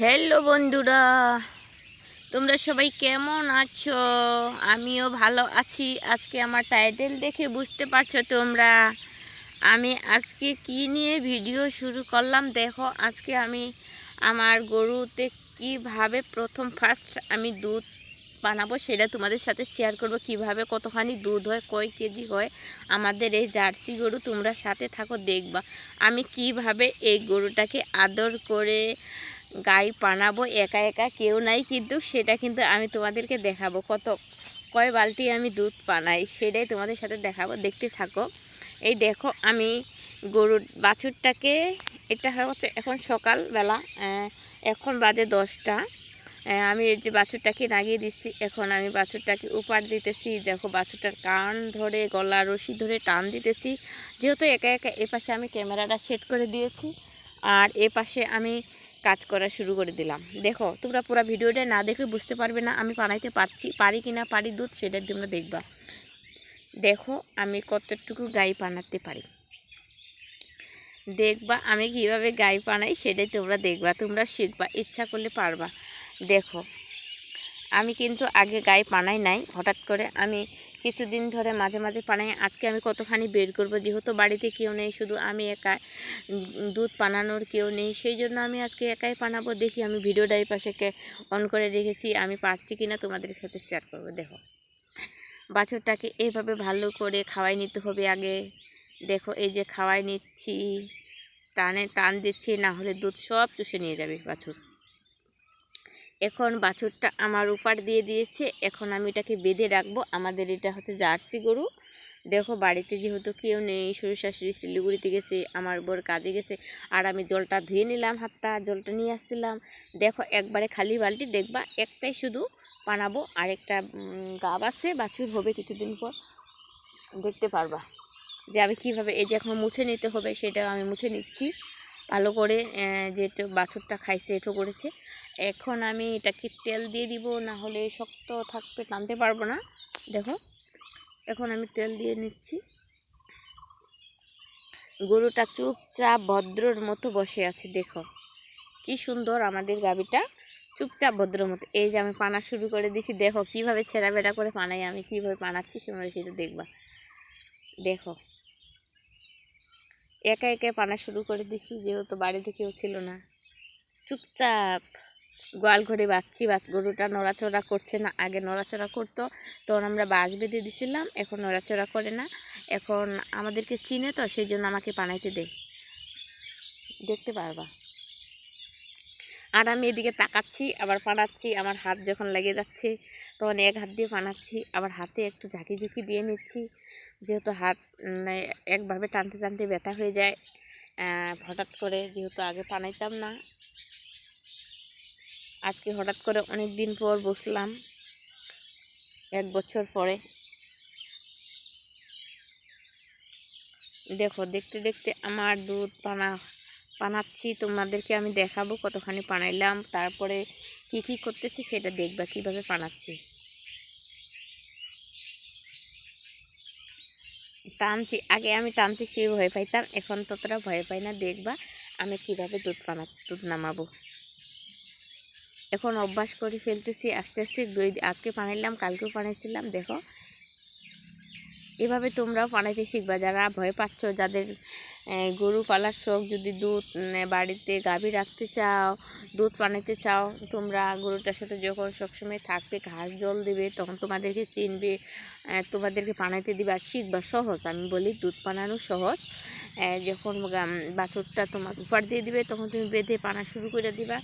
Hello বন্ধুরা। তোমরা সবাই কেমন আছো? আমিও ভালো আছি। আজকে আমার টাইটেল দেখে বুঝতে পারছ তোমরা। আমি আজকে কি নিয়ে ভিডিও শুরু করলাম? দেখো, আজকে আমি আমার গরুতে কীভাবে প্রথম ফার্স্ট আমি দুধ বানাবো সেটা তোমাদের সাথে শেয়ার করব। কীভাবে কতখানি দুধ হয়, কয় কেজি হয়, আমাদের এই জার্সি গরু তোমরা সাথে থাকো, দেখবা। আমি কীভাবে এই গরুটাকে আদর করে গাই পানাবো, একা একা কেউ নাই কিন্তু সেটা কিন্তু আমি তোমাদেরকে দেখাবো। কত, কয় বালতি আমি দুধ পানাই সেটাই তোমাদের সাথে দেখাবো। দেখতে থাকো। এই দেখো, আমি গরুর বাছুরটাকে, এটা হচ্ছে এখন সকালবেলা এখন বাজে দশটা। আমি এই যে বাছুরটাকে নাগিয়ে দিচ্ছি, এখন আমি বাছুরটাকে উপার দিতেছি। দেখো, বাছুরটার কান ধরে, গলা রশি ধরে টান দিতেছি। যেহেতু একা একা এ পাশে আমি ক্যামেরাটা সেট করে দিয়েছি। আর এ পাশে আমি কাজ করা শুরু করে দিলাম। দেখো, তোমরা পুরো ভিডিওটা না দেখে বুঝতে পারবে না আমি বানাইতে পারছি, পারি কি না পারি দুধ সেটা তোমরা দেখবা। দেখো, আমি কতটুকু গাই বানাতে পারি। দেখবা, আমি কীভাবে গাই বানাই সেটাই তোমরা দেখবা, তোমরা শিখবা, ইচ্ছা করলে পারবা। দেখো, আমি কিন্তু আগে গায়ে পানাই নাই, হঠাৎ করে আমি কিছুদিন ধরে মাঝে মাঝে পানাই আজকে আমি কতখানি বের করব? যেহেতু বাড়িতে কেউ নেই, শুধু আমি একা দুধ পানানোর কেউ নেই সেই জন্য আমি আজকে একাই পানাবো। দেখি আমি ভিডিওটা এই পাশে অন করে রেখেছি, আমি পারছি কি না তোমাদের সাথে শেয়ার করব। দেখো, বাছুরটাকে এইভাবে ভালো করে খাওয়াই নিতে হবে আগে। দেখো, এই যে খাওয়াই নিচ্ছি, টানে টান দিচ্ছি, না হলে দুধ সব চুষে নিয়ে যাবে বাছুর। এখন বাছুরটা আমার উপার দিয়ে দিয়েছে। এখন আমি এটাকে বেঁধে রাখব। আমাদের এটা হচ্ছে জার্সি গরু। দেখো, বাড়িতে যেহেতু কেউ নেই, শ্বশুর শাশুড়ি শিলিগুড়িতে গেছে, আমার বোর কাজে গেছে, আর আমি জলটা ধুয়ে নিলাম হাতটা, জলটা নিয়ে আসছিলাম। দেখো, একবারে খালি বালতি, দেখবা একটাই শুধু বানাবো আর একটা গাব আছে, বাছুর হবে কিছুদিন পর। দেখতে পারবা যে আমি কীভাবে, এই যে এখন মুছে নিতে হবে সেটা আমি মুছে নিচ্ছি। ভালো করে যেটা বাছুরটা খাইছে এটো করেছে। এখন আমি এটাকে তেল দিয়ে দিব, না হলে শক্ত থাকবে, টানতে পারব না। দেখো, এখন আমি তেল দিয়ে নিচ্ছি। গরুটা চুপচাপ ভদ্রর মতো বসে আছে, দেখো। কি সুন্দর আমাদের গাবিটা চুপচাপ ভদ্র মতো। এই যে আমি পানা শুরু করে দিছি, দেখো কীভাবে ছেঁড়া বেড়া করে পানাই, আমি কীভাবে পানাচ্ছি, সেভাবে সেটা দেখবা। দেখো। একা একা পানা শুরু করে দিছি, যেহেতু বাড়িতে কেউ ছিল না। চুপচাপ গোয়াল ঘরে বাচ্চি বাচ গরুটা নড়াচড়া করছে না, আগে নড়াচড়া করতো, তখন আমরা বাঁশ বেঁধে দিছিলাম, এখন নড়াচড়া করে না। এখন আমাদেরকে চিনে তো সেই জন্য আমাকে পানাইতে দেয়। দেখতে পারবা। আর আমি এদিকে তাকাচ্ছি, আবার পানাচ্ছি, আমার হাত যখন লেগে যাচ্ছে, তখন এক হাত দিয়ে পানাচ্ছি, আবার হাতে একটু ঝাঁকি ঝুঁকি দিয়ে নিচ্ছি। যেহেতু হাত একভাবে টানতে টানতে ব্যথা হয়ে যায় হঠাৎ করে যেহেতু আগে পানাইতাম না, আজকে হঠাৎ করে অনেক দিন পর বসলাম, এক বছর পরে। দেখো, দেখতে দেখতে আমার দুধ পানা, পানাচ্ছি, তোমাদেরকে আমি দেখাবো কতখানি পানাইলাম, তারপরে কি কি করতেছি সেটা দেখবা, কীভাবে পানাচ্ছি। টানছি, আগে আমি টানতে সে ভয় পাইতাম, এখন ততটা ভয় পাই না। দেখবা আমি কীভাবে দুধ পানা, দুধ নামাবো। এখন অভ্যাস করে ফেলতেছি, আস্তে আস্তে দুই, আজকে পানাইলাম কালকেও পানাইছিলাম দেখো। এভাবে তোমরাও পানাইতে শিখবা। যারা ভয় পাচ্ছ, যাদের গরু পালার শখ, যদি দুধ বাড়িতে গাভী রাখতে চাও, দুধ পানাইতে চাও, তোমরা গরুটার সাথে যখন সবসময় থাকবে, ঘাস জল দেবে, তখন তোমাদেরকে চিনবে তোমাদেরকে পানাইতে দিবে আর শিখবা সহজ। আমি বলি দুধ পানানো সহজ। যখন বাছুরটা তোমার উপার দিয়ে দিবে, তখন তুমি বেঁধে পানা শুরু করে দিবা।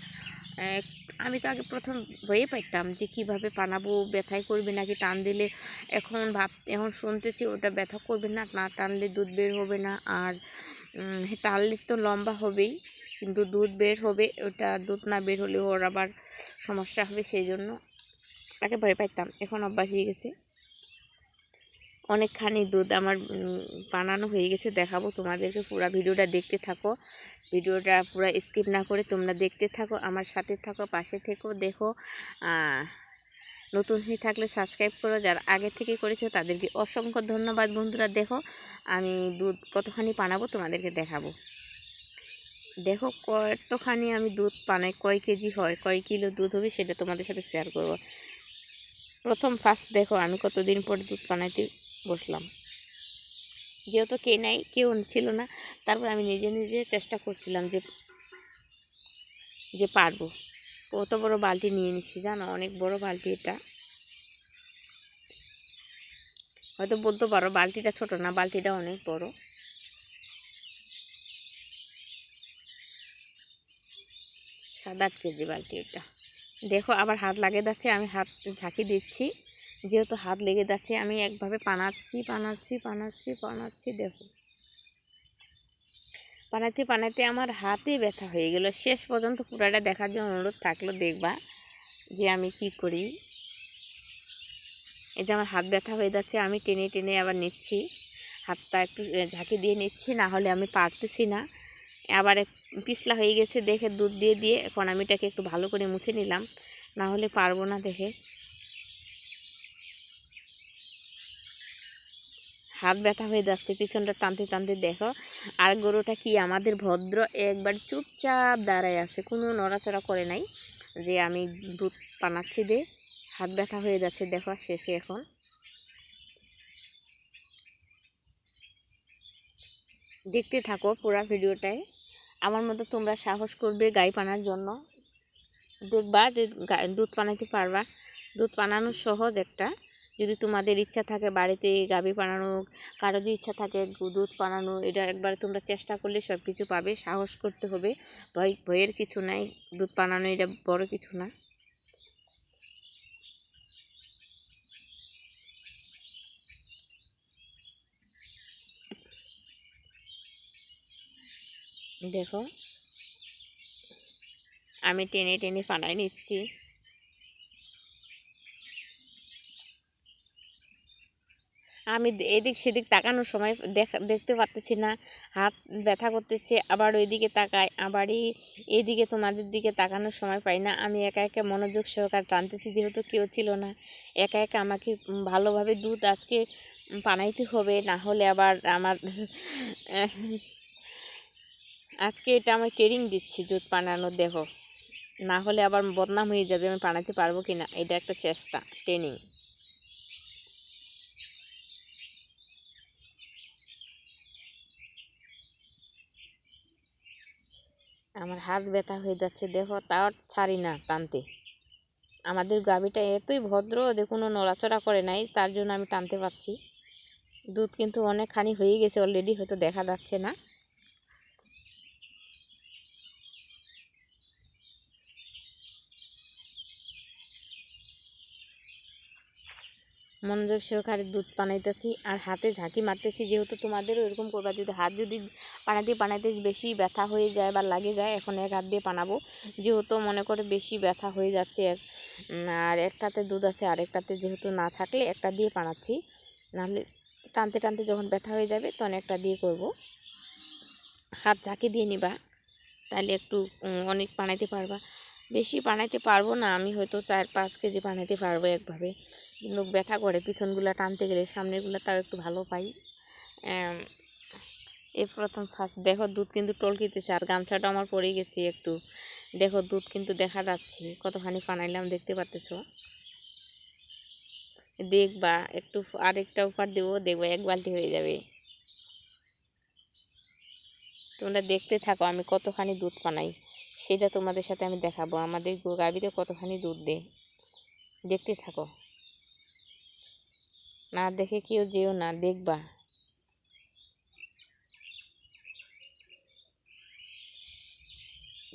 আমি তো আগে প্রথম ভয়ে পাইতাম যে কীভাবে পানাবো ব্যথাই করবে নাকি, টান দিলে এখন ভাব, এখন শুনতেছি ওটা ব্যথা করবে না না টানলে দুধ বের হবে না, আর টানলে তো লম্বা হবেই, কিন্তু দুধ বের হবে, ওটা দুধ না বের হলে ওর আবার সমস্যা হবে সেই জন্য আগে ভয় পাইতাম, এখন অভ্যাস হয়ে গেছে। অনেকখানি দুধ আমার বানানো হয়ে গেছে, দেখাবো তোমাদেরকে, পুরো ভিডিওটা দেখতে থাকো। ভিডিওটা পুরো স্কিপ না করে তোমরা দেখতে থাকো, আমার সাথে থাকো, পাশে থেকো, দেখো নতুন হয়ে থাকলে সাবস্ক্রাইব করো, যারা আগে থেকে করেছ তাদেরকে অসংখ্য ধন্যবাদ বন্ধুরা। দেখো, আমি দুধ কতখানি পানাবো তোমাদেরকে দেখাবো। দেখো কতখানি আমি দুধ পানাই কয় কেজি হয়, কয় কিলো দুধ হবে সেটা তোমাদের সাথে শেয়ার করব। প্রথম ফার্স্ট দেখো, আমি কতদিন পরে দুধ পানাইতে বসলাম। যেহেতু কে নাই, কেউ ছিল না, তারপর আমি নিজে নিজে চেষ্টা করছিলাম যে যে পারব। কত বড় বালতি নিয়ে নিচ্ছি জানো, অনেক বড় বালতি এটা। হয়তো বলতে পারো বালতিটা ছোট না, বালতিটা অনেক বড়। সাত আট কেজি বালতি এটা। দেখো, আবার হাত লাগে যাচ্ছে, আমি হাত ঝাঁকি দিচ্ছি। যেহেতু হাত লেগে যাচ্ছে, আমি একভাবে পানাচ্ছি পানাচ্ছি পানাচ্ছি পানাচ্ছি, দেখো। পানাতে পানাতে আমার হাতে ব্যথা হয়ে গেল। শেষ পর্যন্ত পুরাটা দেখার জন্য অনুরোধ থাকল, দেখবা যে আমি কি করি। এই যে আমার হাত ব্যথা হয়ে যাচ্ছে, আমি টেনে টেনে আবার নিচ্ছি। হাতটা একটু ঝাঁকি দিয়ে নিচ্ছি, না হলে আমি পারতেছি না। আবার পিছলা হয়ে গেছে, দেখে দুধ দিয়ে দিয়ে, এখন আমি এটাকে একটু ভালো করে মুছে নিলাম। না হলে পারব না দেখে। হাত ব্যথা হয়ে যাচ্ছে, পিছনটা টানতে টানতে দেখো। আর গরুটা কি আমাদের ভদ্র, একবার চুপচাপ দাঁড়ায় আছে, কোনো নড়াচড়া করে নাই যে আমি দুধ পানাচ্ছি দে। হাত ব্যথা হয়ে যাচ্ছে, দেখো শেষে এখন। দেখতে থাকো পুরা ভিডিওটায়। আমার মতো তোমরা সাহস করবে গাই পানার জন্য। দেখবা যে দুধ পানাতে পারবা। দুধ পানানো সহজ একটা। যদি তোমাদের ইচ্ছা থাকে বাড়িতে গাভী বানানো কারও যদি ইচ্ছা থাকে দুধ বানানো এটা একবার তোমরা চেষ্টা করলে সব কিছু পাবে, সাহস করতে হবে। ভয়, ভয়ের কিছু নাই, দুধ পানানো এটা বড় কিছু না। দেখো, আমি টেনে টেনে ফানাই নিচ্ছি। আমি এদিক সেদিক তাকানোর সময় দেখা দেখতে পারতেছি না। হাত ব্যথা করতেছে, আবার ওইদিকে তাকাই, আবারই এদিকে তোমাদের দিকে তাকানোর সময় পাই না। আমি একা একা মনোযোগ সহকার টানতেছি, যেহেতু কেউ ছিল না। একা একা আমাকে ভালোভাবে দুধ আজকে বানাইতে হবে, না হলে আবার আমার আজকে এটা আমি ট্রেনিং দিচ্ছি দুধ বানানো দেখো না হলে আবার বদনাম হয়ে যাবে, আমি বানাতে পারব কি না এটা একটা চেষ্টা, ট্রেনিং। আমার হাত ব্যথা হয়ে যাচ্ছে দেখো তাও ছাড়ি না টানতে। আমাদের গাভীটা এতই ভদ্র যে কোনো নড়াচড়া করে নাই, তার জন্য আমি টানতে পারছি। দুধ কিন্তু অনেকখানি হয়ে গেছে অলরেডি হয়তো দেখা যাচ্ছে না। মনোযোগ সহকারে দুধ বানাইতেছি আর হাতে ঝাঁকি মারতেছি, যেহেতু তোমাদেরও এরকম করবা, যদি হাত যদি পানাতে পানাতে বেশি ব্যথা হয়ে যায় বা লাগে যায়, এখন এক হাত দিয়ে বানাবো। যেহেতু মনে করে বেশি ব্যথা হয়ে যাচ্ছে এক আর একটাতে দুধ আছে, আরেকটাতে যেহেতু না থাকলে একটা দিয়ে বানাচ্ছি। নাহলে টানতে টানতে যখন ব্যথা হয়ে যাবে, তখন একটা দিয়ে করব। হাত ঝাঁকি দিয়ে নিবা, তাহলে একটু অনেক বানাইতে পারবা। বেশি বানাইতে পারব না, আমি হয়তো চার পাঁচ কেজি বানাইতে পারব একভাবে। কিন্তু ব্যথা করে, পিছনগুলো টানতে গেলে সামনেরগুলো তাও একটু ভালো পাই। এই প্রথম ফার্স্ট দেখো দুধ কিন্তু টলকিতেছে আর গামছাটা আমার পড়ে গেছে একটু। দেখো দুধ কিন্তু দেখা যাচ্ছে, কতখানি ফানাইলাম দেখতে পাচ্তেছ দেখবা, একটু আরেকটা উপার দেবো, দেখব এক বালতি হয়ে যাবে। তোমরা দেখতে থাকো আমি কতখানি দুধ পানাই সেটা তোমাদের সাথে আমি দেখাবো। আমাদের গাভীতে কতখানি দুধ দেয়, দেখতে থাকো। না দেখে কেউ যেও না, দেখবা।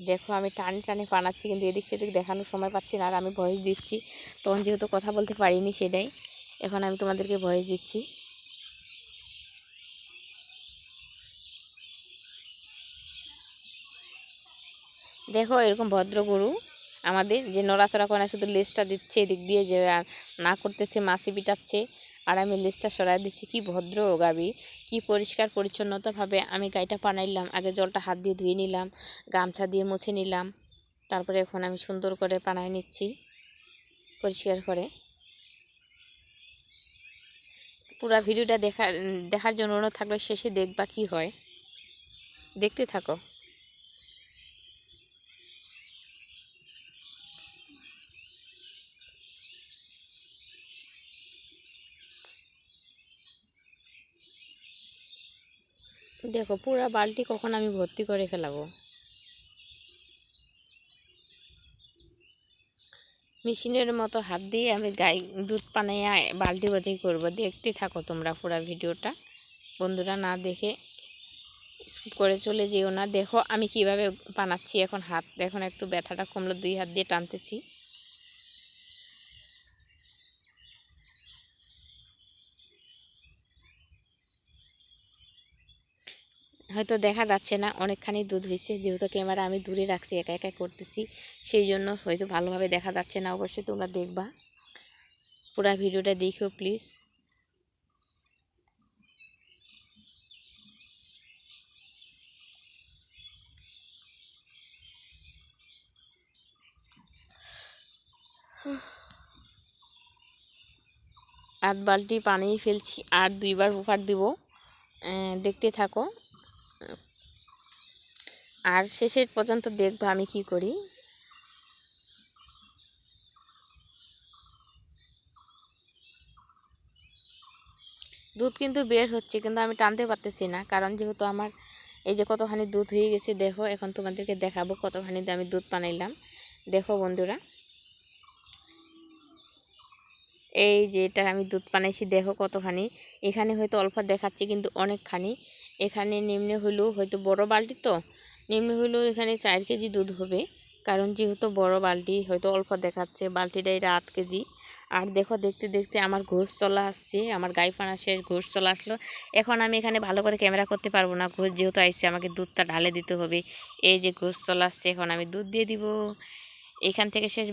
দেখো আমি টানে টানে পানাচ্ছি কিন্তু এদিক সেদিক দেখানোর সময় পাচ্ছি না, আর আমি ভয়েস দিচ্ছি। তখন যেহেতু কথা বলতে পারিনি সেটাই, এখন আমি তোমাদেরকে ভয়েস দিচ্ছি। দেখো, এরকম ভদ্র গরু আমাদের, যে নড়াচড়া করে না, শুধু লেজটা দিচ্ছে এদিক দিয়ে যে না করতেছে মাছি পিটাচ্ছে। আর আমি লেজটা সরাই দিচ্ছি। কি ভদ্র গাবি, কি পরিষ্কার পরিচ্ছন্নতাভাবে আমি গাইটা পানাইলাম আগে জলটা হাত দিয়ে ধুয়ে নিলাম, গামছা দিয়ে মুছে নিলাম। তারপরে এখন আমি সুন্দর করে পানাই নিচ্ছি, পরিষ্কার করে। পুরা ভিডিওটা দেখা দেখার জন্য অনুরোধ থাকলে শেষে দেখবা কি হয়। দেখতে থাকো। দেখো, পুরা বালতি কখন আমি ভর্তি করে ফেলাবো? মেশিনের মতো হাত দিয়ে আমি গাই, দুধ পানাইয়া বালতি বোঝাই করব। দেখতে থাকো তোমরা পুরা ভিডিওটা। বন্ধুরা না দেখে স্কিপ করে চলে যেও না। দেখো আমি কীভাবে বানাচ্ছি এখন হাত। এখন একটু ব্যথাটা কমলো, দুই হাত দিয়ে টানতেছি। হয়তো দেখা যাচ্ছে না, অনেকখানি দুধ হয়েছে। যেহেতু ক্যামেরা আমি দূরে রাখছি, একা একা করতেছি, সেই জন্য হয়তো ভালোভাবে দেখা যাচ্ছে না। অবশ্যই তোমরা দেখবা। পুরো ভিডিওটা দেখো প্লিজ। আধ বালতি পানি ফেলছি, আর দুইবার উপহার দিব। দেখতে থাকো। আর শেষের পর্যন্ত দেখব আমি কি করি। দুধ কিন্তু বের হচ্ছে, কিন্তু আমি টানতে পারতেছি না, কারণ যেহেতু আমার এই যে কতখানি দুধ হয়ে গেছে, দেখো, এখন তোমাদেরকে দেখাবো কতখানি আমি দুধ বানাইলাম। দেখো বন্ধুরা, এই যে এটা আমি দুধ বানাইছি, দেখো কতখানি। এখানে হয়তো অল্প দেখাচ্ছে, কিন্তু অনেকখানি। এখানে নিম্নে হলেও হয়তো বড় বালতি তো নিম্নে হলেও এখানে চার কেজি দুধ হবে। কারণ যেহেতু বড় বালতি, হয়তো অল্প দেখাচ্ছে, বালতিটা এটা আট কেজি। আর দেখো, দেখতে দেখতে আমার ঘোষ চলা আসছে, আমার গাই ফানা শেষ ঘোষ চলে আসলো। এখন আমি এখানে ভালো করে ক্যামেরা করতে পারব না, ঘোষ যেহেতু আসছে আমাকে দুধটা ঢালে দিতে হবে। এই যে ঘোষ চলে আসছে, এখন আমি দুধ দিয়ে দিব। এখান থেকে শেষ